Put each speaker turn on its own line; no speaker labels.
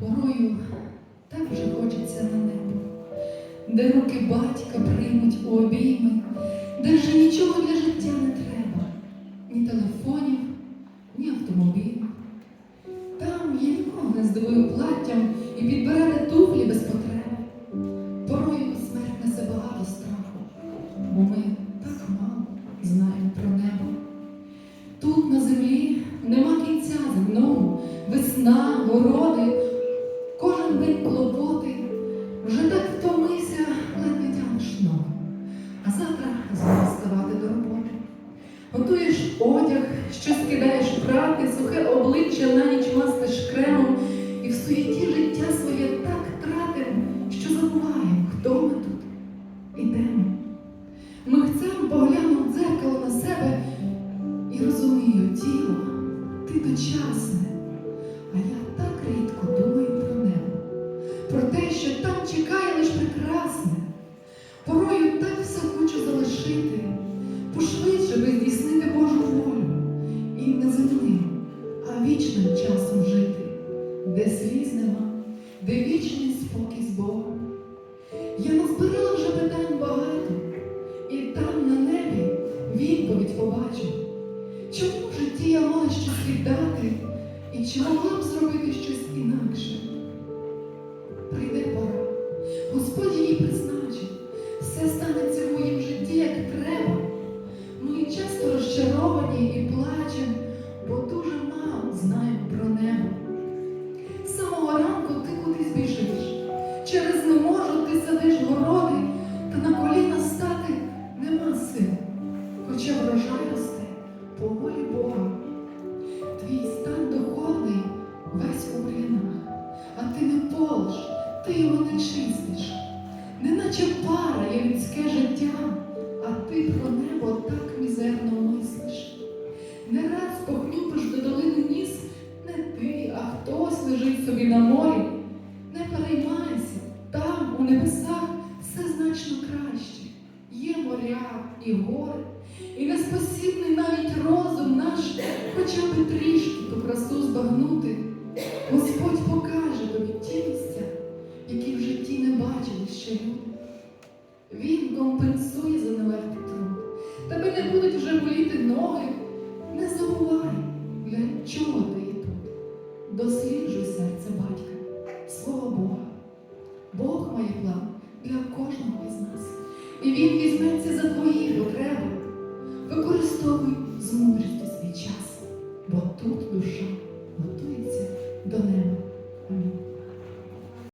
Порою так вже хочеться на небо, де руки батька приймуть у обійми, де вже нічого для життя не треба, ні телефонів, ні автомобілів. Там я нікого не здивую платтям і підбирати туфлі без потреби. Порою смерть несе багато страху, бо ми так мало знаємо про небо. Тут на землі нема кінця земному, весна, городи, день клопоти. Вже так втомився, ледь не тягнеш ноги. А завтра знову ставати до роботи. Готуєш одяг, щось кидаєш прати, сухе обличчя на ніч мастиш кремом, часом жити, де сліз нема, де вічний спокій з Богом. Я назбирала вже питань багато, і там на небі відповідь побачу. Чому в житті я мала щось віддати, і чи могла б зробити щось інакше? Через не можу ти садиш городи, та на коліна стати нема сил, хоча врожай росте по волі Бога. Твій стан духовний весь у бринах, а ти не полиш, ти його не чистиш. Неначе пара є людське життя, а ти про небо так мізерно мислиш. Не раз похнюпиш до долини ніс, не ти, а хтось лежить собі на морі. Є і гори, і неспосібний навіть розум наш, хоча б трішки ту красу збагнути. Господь покаже тобі ті місця, які в житті не бачили ще люди. Він компенсує за нелегкий труд. Тебе не будуть вже боліти ноги. Не забувай, для чого ти є тут. Досліджуй серце батька, свого Бога. Бог має план для кожного із нас. І Він візьметься за твої потреби. Використовуй з мудрістю свій час, бо тут